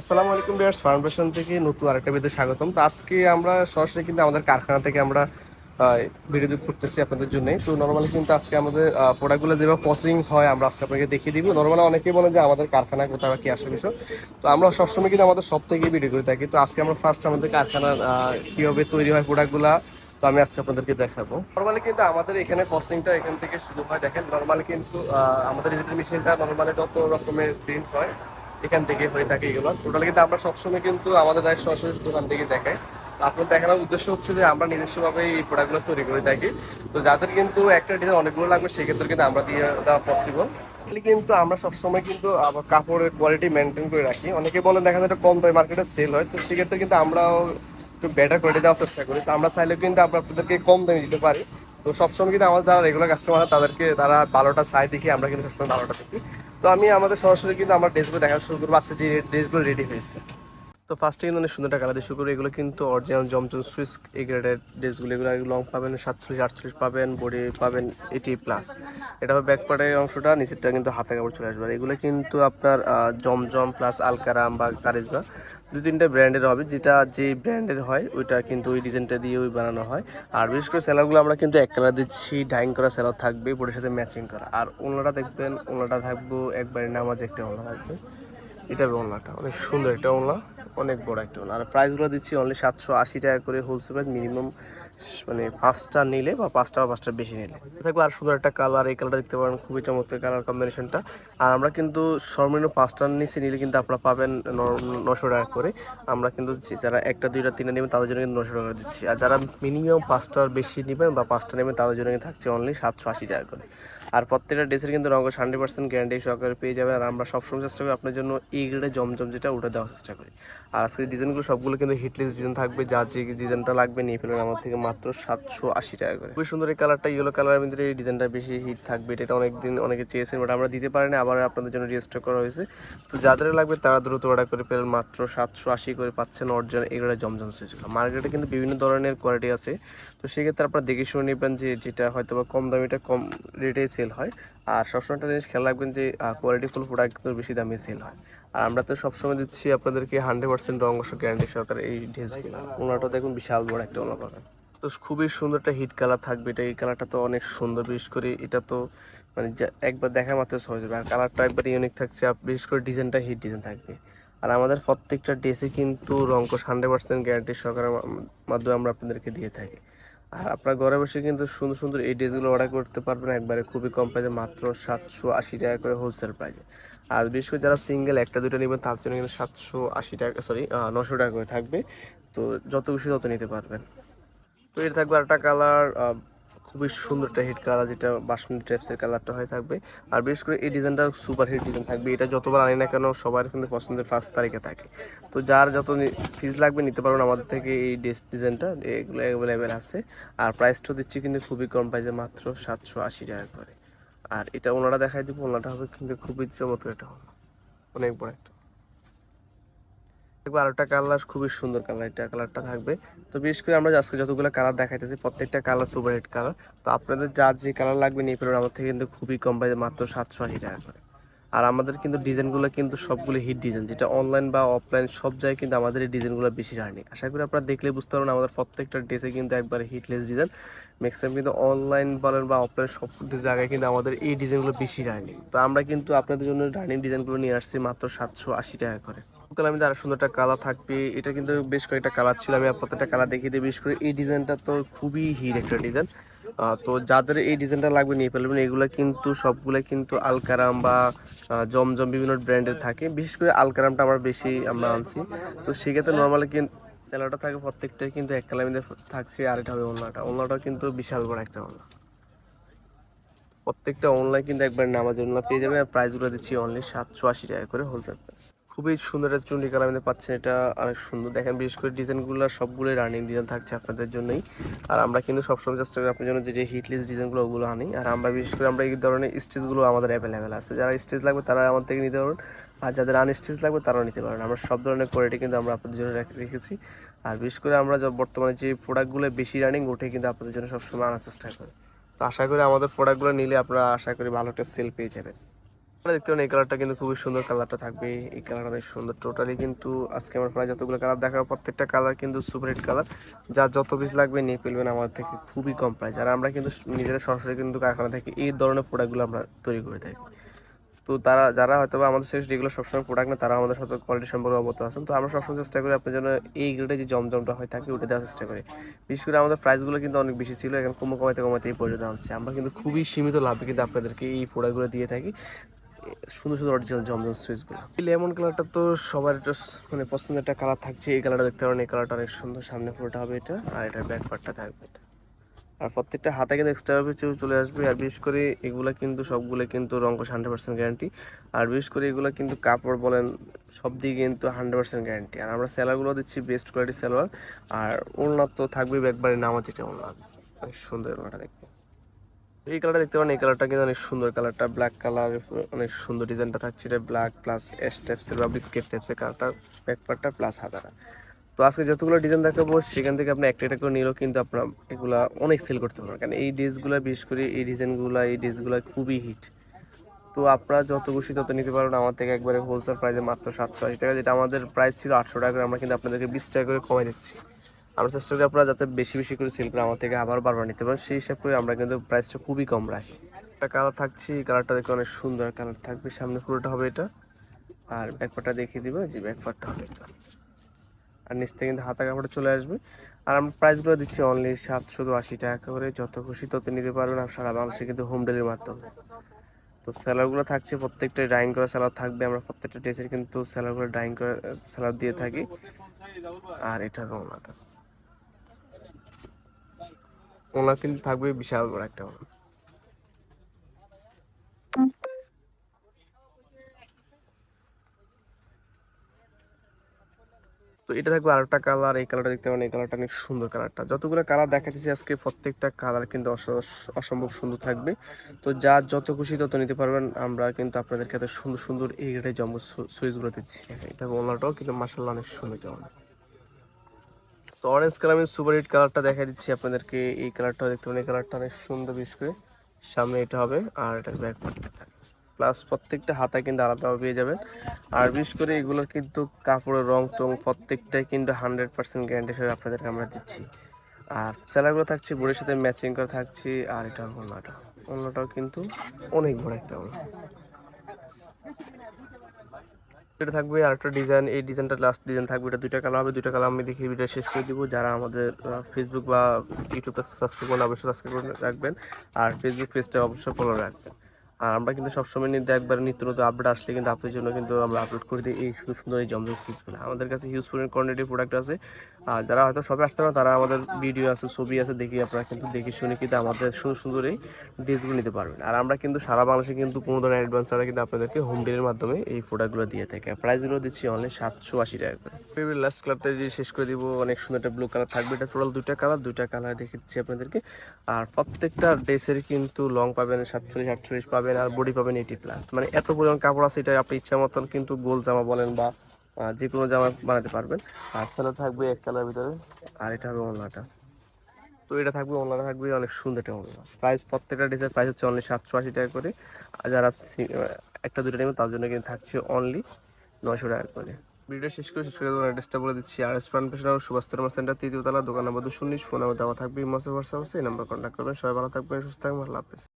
আসসালামু আলাইকুম বিয়ার্স ফাউন্ডেশন থেকে নতুন আরেকটা ভিডিও স্বাগতম। তো আজকে আমরা সরাসরি কিন্তু আমাদের কারখানা থেকে আমরা ভিডিও করতেছি আপনাদের জন্য তো নর্মালি কিন্তু আজকে আমাদের প্রোডাক্টগুলো যেভাবে প্রসেসিং হয় আমরা আজকে আপনাকে দেখিয়ে দিব। নর্মালি অনেকেই বলে যে আমাদের কারখানা কোথাও কি আসে বিষয়। তো আমরা সবসময় কিন্তু আমাদের সব থেকে ভিডিও করে থাকি। তো আজকে আমরা ফার্স্ট আমাদের কারখানার কীভাবে তৈরি হয় প্রোডাক্টগুলো তো আমি আজকে আপনাদেরকে দেখাবো। নর্মালি কিন্তু আমাদের এখানে প্রসেসিংটা এখান থেকে শুরু হয়, দেখেন। নর্মালি কিন্তু আমাদের মেশিনটা নর্মালি যত রকমের প্রিন্ট হয় এখান থেকে হয়ে থাকে এগুলো। টোটালি কিন্তু আমরা সবসময় কিন্তু আমাদের দায় সরাসরি দোকান থেকে দেখাই। আপনার দেখানোর উদ্দেশ্য হচ্ছে যে আমরা নিজস্বভাবে এই প্রোডাক্টগুলো তৈরি করে থাকি। তো যাদের কিন্তু একটা ডিজাইন অনেকগুলো লাগবে, সেক্ষেত্রে কিন্তু আমরা দিয়ে দেওয়া পসিবল কিন্তু আমরা সবসময় কিন্তু কাপড়ের কোয়ালিটি মেনটেন করে রাখি। অনেকে বলেন দেখা যায় কম দামে মার্কেটে সেল হয়। তো সেক্ষেত্রে কিন্তু আমরাও একটু বেটার কোয়ালিটি দেওয়ার চেষ্টা করি। তো আমরা চাইলে কিন্তু আমরা আপনাদেরকে কম দামে দিতে পারি। তো সবসময় কিন্তু আমাদের যারা রেগুলার কাস্টমার তাদেরকে তারা ভালোটা চাই দেখি আমরা কিন্তু সবসময় ভালোটা দেখি। তো আমি আমাদের সরাসরি কিন্তু আমার ড্রেসগুলো দেখা শুরু করব। আজকে যে ড্রেসগুলো রেডি হয়েছে। তো ফার্স্টে কিন্তু অনেক সুন্দর একটা কালার দিয়ে শুরু করি। এগুলো কিন্তু অরিজিনাল জমজম সুইস এই গ্রেডের ড্রেসগুলো এগুলো লং পাবেন, সাতচল্লিশ, আটচল্লিশ পাবেন বডি পাবেন এইটি প্লাস এটা হবে ব্যাক পার্টের অংশটা, নিচেরটা কিন্তু হাতে কাপড় চলে আসবে। এগুলো কিন্তু আপনার জমজম প্লাস আলকারাম বা কারিজমা দু তিনটা ব্র্যান্ডের হবে, যেটা যে ব্র্যান্ডের হয়, ওইটা কিন্তু ওই ডিজাইনটা দিয়ে ওই বানানো হয়। আর বিশেষ করে সেলারগুলো আমরা কিন্তু এক কালার দিচ্ছি ডাইং করা সেলার থাকবে বোর্ডের সাথে ম্যাচিং করা। আর ওনাটা দেখবেন ওনাটা থাকব, একবারে নামাজ একটা ওনা থাকবে। এটা ওনাটা অনেক সুন্দর একটা ওনা অনেক বড় একটা ওনা আর প্রাইসগুলো দিচ্ছি অনলি সাতশো আশি টাকা করে হোলসেল প্রাইস মিনিমাম মানে পাঁচটা নিলে বা পাঁচটা বা পাঁচটা বেশি নিলে। থাকবে আর সুন্দর একটা কালার এই কালারটা দেখতে পারেন, খুবই চমৎকার কালার কম্বিনেশনটা আর আমরা কিন্তু সর্বনিম্ন পাঁচটার নিচে নিলে কিন্তু আপনারা পাবেন নশো টাকা করে। আমরা কিন্তু যারা একটা, দুইটা, তিনটা নেবেন, তাদের জন্য কিন্তু নশো টাকা দিচ্ছি। আর যারা মিনিমাম পাঁচটার বেশি নেবেন বা পাঁচটা নেবেন, তাদের জন্য থাকছে অনলি সাতশো আশি টাকা করে। আর প্রত্যেকটা ড্রেসের কিন্তু রঙ হান্ড্রেড পার্সেন্ট গ্যারান্টি সহকারে পেয়ে যাবেন। আর আমরা সবসময় চেষ্টা করি আপনার জন্য এই গ্রেডে জমজম যেটা ওটা দেওয়ার চেষ্টা করি। আর আজকে ডিজাইনগুলো সবগুলো কিন্তু হিটলেস ডিজাইন থাকবে। যা যে ডিজাইনটা লাগবে নিয়ে ফেলবেন আমার থেকে মাত্র সাতশো আশি টাকা করে। খুবই সুন্দর এই কালারটা ইয়েলো কালারের ভিতরে এই ডিজাইনটা বেশি হিট থাকবে। এটা অনেক দিন অনেকে চেয়েছেন বাট আমরা দিতে পারিনি। আবার আপনাদের জন্য রেজিস্টার করা হয়েছে। তো যাদের লাগবে তারা দ্রুত অর্ডার করে ফেলেন। মাত্র সাতশো আশি করে পাচ্ছেন অরিজিনাল এগুলো জমজম সুইচগুলো মার্কেটে কিন্তু বিভিন্ন ধরনের কোয়ালিটি আছে। তো সেক্ষেত্রে আপনারা দেখে শুনে নেবেন যে যেটা হয়তো বা কম দামিটা কম রেটে সেল হয়। আর সবসময় একটা জিনিস খেয়াল রাখবেন যে কোয়ালিটিফুল প্রোডাক্ট কিন্তু বেশি দামে সেল হয়। আর আমরা তো সবসময় দিচ্ছি আপনাদেরকে হান্ড্রেড পার্সেন্ট রঙ গ্যারান্টি সহকারে এই ড্রেসগুলো ওনাটা দেখুন বিশাল বড় একটা ওনা পাবেন। তো খুবই সুন্দর একটা হিট কালার থাকবে। এটা এই কালারটা তো অনেক সুন্দর, বিশেষ করে এটা তো মানে একবার দেখা মাত্র সহজ হবে। আর কালারটা একবার ইউনিক থাকছে আর বিশেষ করে ডিজাইনটা হিট ডিজাইন থাকবে। আর আমাদের প্রত্যেকটা ড্রেসে কিন্তু রঙ্কশ হান্ড্রেড পার্সেন্ট গ্যারান্টি সরকারের মাধ্যমে আমরা আপনাদেরকে দিয়ে থাকি। আর আপনার ঘরে বসে কিন্তু সুন্দর সুন্দর এই ড্রেসগুলো অর্ডার করতে পারবেন একবারে খুবই কম প্রাইসে মাত্র সাতশো আশি টাকা করে হোলসেল প্রাইসে আর বিশেষ করে যারা সিঙ্গেল একটা দুটো নেবেন, তার জন্য কিন্তু সাতশো আশি টাকা সরি নশো টাকা করে থাকবে। তো যত খুশি তত নিতে পারবেন। তো এটা থাকবে একটা কালার খুবই সুন্দর একটা হিট কালার যেটা বাসমতি টাইপসের কালারটা হয়ে থাকবে। আর বিশেষ করে এই ডিজাইনটা সুপার হিট ডিজাইন থাকবে। এটা যতবার আনি না কেন সবার কিন্তু পছন্দের ফার্স্ট তারিখে থাকে। তো যার যত ফিজ লাগবে নিতে পারবেন আমাদের থেকে এই ড্রেস ডিজাইনটা এগুলো অ্যাভেলেবেল আছে। আর প্রাইসটা দিচ্ছি কিন্তু খুবই কম প্রাইসে মাত্র সাতশো আশি টাকা করে। আর এটা ওনারা দেখাই দিব। ওনাটা হবে কিন্তু খুবই চমৎকার একটা অনেক বড় একটা। দেখব আরেকটা কালার খুবই সুন্দর কালার এটা কালারটা থাকবে। তো বিশেষ করে আমরা আজকে যতগুলো কালার দেখাইতেছি, প্রত্যেকটা কালার সুপার হিট কালার তো আপনাদের যা যে কালার লাগবে, নিয়ে ফেলুন। আমার থেকে কিন্তু খুবই কম পাই মাত্র সাতশো আশি টাকা করে। আর আমাদের কিন্তু ডিজাইনগুলো কিন্তু সবগুলো হিট ডিজাইন যেটা অনলাইন বা অফলাইন সব জায়গায় কিন্তু আমাদের এই ডিজাইনগুলো বেশি রানিং আশা করি আপনারা দেখলে বুঝতে পারবেন আমাদের প্রত্যেকটা ড্রেসে কিন্তু একবার হিটলেস ডিজাইন ম্যাক্সিমাম কিন্তু অনলাইন বলেন বা অফলাইন সব জায়গায় কিন্তু আমাদের এই ডিজাইনগুলো বেশি রানিং তো আমরা কিন্তু আপনাদের জন্য রানিং ডিজাইনগুলো নিয়ে আসছি মাত্র সাতশো আশি টাকা করে। কালার আমি আরও সুন্দর একটা কালার থাকবে, এটা কিন্তু বেশ কয়েকটা কালার ছিল, আমি প্রত্যেকটা কালার দেখিয়ে দিই। বিশেষ করে এই ডিজাইনটা তো খুবই হিট একটা ডিজাইন তো যাদের এই ডিজাইনটা লাগবে নিয়ে ফেলবেন, এগুলো কিন্তু সবগুলো কিন্তু আলকারাম বা জমজম বিভিন্ন ব্র্যান্ডের থাকে। বিশেষ করে আলকারামটা আমরা বেশি আমরা আনছি। তো সেক্ষেত্রে নর্মালি কিন্তু তেলাটা থাকে প্রত্যেকটাই কিন্তু এক কালার মধ্যে থাকছে আর এটা হবে ওনাটা ওনাটা কিন্তু বিশাল বড় একটা ওনা প্রত্যেকটা অনলাইন কিন্তু একবার নামাজ পেয়ে যাবে আর প্রাইসগুলো দিচ্ছি অনলি সাতশো আশি টাকা করে হোলসেল প্রাইস খুবই সুন্দর একটা চুন্ডি কালার মধ্যে পাচ্ছেন। এটা অনেক সুন্দর। দেখেন, বিশেষ করে ডিজাইনগুলো সবগুলোই রানিং ডিজাইন থাকছে আপনাদের জন্যই। আর আমরা কিন্তু সবসময় চেষ্টা করি আপনার জন্য যে হিটলেস ডিজাইনগুলো ওগুলো আনি। আর আমরা বিশেষ করে আমরা এই ধরনের স্টেজগুলো আমাদের অ্যাভেলেবেল আছে। যারা স্টেজ লাগবে তারা আমার থেকে নিতে পারবেন। আর যাদের আনস্টেজ লাগবে তারাও নিতে পারেন আমরা সব ধরনের কোয়ালিটি কিন্তু আমরা আপনাদের জন্য রেখেছি। আর বিশেষ করে আমরা বর্তমানে যে প্রোডাক্টগুলো বেশি রানিং ওঠে কিন্তু আপনাদের জন্য সবসময় আনার চেষ্টা করি। তো আশা করি আমাদের প্রোডাক্টগুলো নিলে আপনারা আশা করি ভালো একটা সেল পেয়ে যাবেন। দেখতে পারেন এই কালারটা কিন্তু খুবই সুন্দর কালারটা থাকবে। এই কালারটা অনেক সুন্দর। টোটালি কিন্তু আজকে আমার প্রায় যতগুলো কালার দেখাবো, প্রত্যেকটা কালার কিন্তু সুপার হিট কালার যা যত পিস লাগবে নিয়ে ফেলবেন আমাদের থেকে খুবই কম প্রাইস আর আমরা কিন্তু নিজেরা সরাসরি কিন্তু কারখানা থেকে, এই ধরনের প্রোডাক্টগুলো আমরা তৈরি করে থাকি। তো তারা, যারা হয়তো আমাদের সাথে যেগুলো সবসময় প্রোডাক্ট না তারা আমাদের সাথে কোয়ালিটি সম্পর্কে অবগত আছেন। তো আমরা সবসময় চেষ্টা করি আপনার জন্য এই গ্রেডে যে জমজমটা হয় থাকে, ওটা দেওয়ার চেষ্টা করি। বিশেষ করে আমাদের প্রাইসগুলো কিন্তু অনেক বেশি ছিল, এখন কমে কমাতে কমাতে এই পর্যন্ত আনছে। আমরা কিন্তু খুবই সীমিত লাভে কিন্তু আপনাদেরকে এই প্রোডাক্টগুলো দিয়ে থাকি। সুন্দর সুন্দর অরিজিনাল জমজম সুইচগুলো লেমন কালারটা তো সবার একটা স- মানে পছন্দের একটা কালার থাকছে। এই কালারটা দেখতে পারেন, এই কালারটা অনেক সুন্দর। সামনে পুরোটা হবে এটা, আর এটার ব্যাক পার্টটা থাকবে এটা। আর প্রত্যেকটা হাতে কিন্তু এক্সট্রা ভাবে চলে- আসবে। আর বিশেষ করে এগুলো কিন্তু সবগুলো কিন্তু রঙ্কশ হান্ড্রেড পার্সেন্ট গ্যারান্টি আর বিশেষ করে এগুলো কিন্তু কাপড় বলেন, সব দিকে কিন্তু হান্ড্রেড পার্সেন্ট গ্যারান্টি আর আমরা সেলারগুলো দিচ্ছি বেস্ট কোয়ালিটি সেলার আর ওলনা তো থাকবে একবারে নামাজ এটা অনেক সুন্দর ওলনাটা দেখতে। এই কালারটা দেখতে পারেন, এই কালারটা কিন্তু অনেক সুন্দর কালারটা ব্ল্যাক কালার অনেক সুন্দর ডিজাইনটা থাকছে। এটা ব্ল্যাক প্লাস এস টাইপসের বা বিস্কিট টাইপসের কালারটা ব্যাকপারটা প্লাস হাতাটা। তো আজকে যতগুলো ডিজাইন দেখাবো, সেখান থেকে আপনি একটা একটা করে নিলেও কিন্তু আপনার এগুলা অনেক সেল করতে পারবেন। কারণ এই ড্রেসগুলো বিশেষ করে এই ডিজাইনগুলো এই ড্রেসগুলো খুবই হিট তো আপনারা যত খুশি তত নিতে পারবেন। আমার থেকে একবারে হোলসেল প্রাইসে মাত্র সাতশো আশি টাকা, যেটা আমাদের প্রাইস ছিল আটশো টাকা করে। আমরা কিন্তু আপনাদেরকে বিশ টাকা করে কমাই দিচ্ছি। আমরা চেষ্টা করি আপনারা যাতে বেশি বেশি করে সেল করে আমার থেকে আবার বারবার নিতে পারেন। সেই হিসাব করে আমরা কিন্তু প্রাইসটা খুবই কম রাখি। একটা কালার থাকছে, এই কালারটা দেখে অনেক সুন্দর কালার থাকবে। সামনে পুরোটা হবে এটা। আর ব্যাকপারটা দেখিয়ে দিব যে ব্যাকপারটা হবে এটা। আর নিচ থেকে কিন্তু হাতা কাপড়ে চলে আসবে। আর আমরা প্রাইসগুলো দিচ্ছি অনলি সাতশো আশি টাকা করে। যত খুশি তত নিতে পারবেন। আর সারা বাংলাদেশে কিন্তু হোম ডেলিভারির মাধ্যমে। তো স্যালারগুলো থাকছে, প্রত্যেকটা ডাইং করা স্যালার থাকবে। আমরা প্রত্যেকটা ড্রেসের কিন্তু স্যালারগুলো ডাইং করে স্যালার দিয়ে থাকি। আর এটা ওনাটা ওনা কিন্তু থাকবে বিশাল বড় একটা ওনা তো এটা থাকবে আরেকটা কালার, এই কালারটা দেখতে পারেন এই কালারটা অনেক সুন্দর কালারটা। যতগুলো কালার দেখাতেছি আজকে প্রত্যেকটা কালার কিন্তু অসম্ভব সুন্দর থাকবে। তো যা যত খুশি তত নিতে পারবেন, আমরা কিন্তু আপনাদেরকে এত সুন্দর সুন্দর এই রেটে জম্বো সুইচগুলো দিচ্ছি। এটা ওনাটাও কিন্তু মাসাল্লাহ অনেক সুন্দর। তো অরেঞ্জ কালার আমি সুপার হিট কালারটা দেখা দিচ্ছি আপনাদেরকে। এই কালারটা দেখতে পারেন, এই কালারটা অনেক সুন্দর বিশেষ করে। সামনে এটা হবে, আর এটা ব্যাক প্লাস প্রত্যেকটা হাতা কিন্তু আলাদাভাবে পেয়ে যাবেন। আর বিশেষ করে এগুলোর কিন্তু কাপড়ের রং টং প্রত্যেকটাই কিন্তু হান্ড্রেড পার্সেন্ট গ্যারান্টি হিসেবে আপনাদেরকে আমরা দিচ্ছি। আর স্যালারগুলো থাকছে বোর্ডের সাথে ম্যাচিং করে থাকছে, আর এটা অন্যটা। অন্যটাও কিন্তু অনেক বড় একটা এটা থাকবে, আরেকটা ডিজাইন এই ডিজাইনটা লাস্ট ডিজাইন থাকবে, এটা দুইটা কালার হবে, দুইটা কালার আমি দেখে ভিডিও শেষ করে দিব। যারা আমাদের ফেসবুক বা ইউটিউবটা সাবস্ক্রাইব করলে অবশ্যই সাবস্ক্রাইব করে রাখবেন। আর ফেসবুক পেজটা অবশ্যই ফলো রাখবেন। আর আমরা কিন্তু সবসময় নিতে একবার নিত্য নতুন আপডেট আসলে কিন্তু আপনার জন্য কিন্তু আমরা আপলোড করে দিই এই সুন্দর সুন্দর এই জমজম সুইচগুলো আমাদের কাছে হিউজ পরিমাণ কোয়ান্টিটি প্রোডাক্ট আছে। আর যারা হয়তো সবে আসতে পারে তারা আমাদের ভিডিও আছে, ছবি আছে, দেখি আপনারা কিন্তু দেখে শুনে কিন্তু আমাদের সুন্দর সুন্দর এই ড্রেসগুলো নিতে পারবেন। আর আমরা কিন্তু সারা বাংলাদেশে কিন্তু কোনো ধরনের অ্যাডভান্স ছাড়া কিন্তু আপনাদেরকে হোম ডেলিভারির মাধ্যমে এই প্রোডাক্টগুলো দিয়ে থাকে। প্রাইসগুলো দিচ্ছি অনলি সাতশো আশি টাকা করে। ফেব্রুয়ারি লাস্ট কালারটা যে শেষ করে দিব, অনেক সুন্দর একটা ব্লু কালার থাকবে। এটা টোটাল দুইটা কালার দুইটা কালার দেখে দিচ্ছি আপনাদেরকে। আর প্রত্যেকটা ড্রেসের কিন্তু লং পাবেন সাতচল্লিশ, আটচল্লিশ পাবেন। আর বডি পাবেন এইটি প্লাস মানে এত পরিমাণ কাপড় আছে এটা আপনি ইচ্ছা মতন কিন্তু গোল জামা বলেন বা যে কোনো জামা বানাতে পারবেন। আর সালা থাকবে এক কালার ভিতরে। আর এটা হবে ওনাটা তো এটা থাকবে ওনারা থাকবে অনেক সুন্দর একটা ওনা প্রাইস প্রত্যেকটা ড্রেসের প্রাইস হচ্ছে অনলি সাতশো আশি টাকা করে। আর যারা একটা দুটো নেবেন, তার জন্য কিন্তু থাকছে অনলি নয়শো টাকা করে। ভিডিও শেষ করে শেষ করে অ্যাড্রেসটা বলে দিচ্ছি। আর এস পেশা সুভাষ তরমা সেন্টার, তৃতীয় তলা, দোকান নম্বর দুশো উনিশ, ফোন নাম্বার দেওয়া থাকবে ইমসে হোয়াটসঅ্যাপ আছে এই নাম্বার কন্ট্যাক্ট করবেন। সবাই ভালো থাকবেন, সুস্থ থাকবেন, আল্লাহ হাফেজ।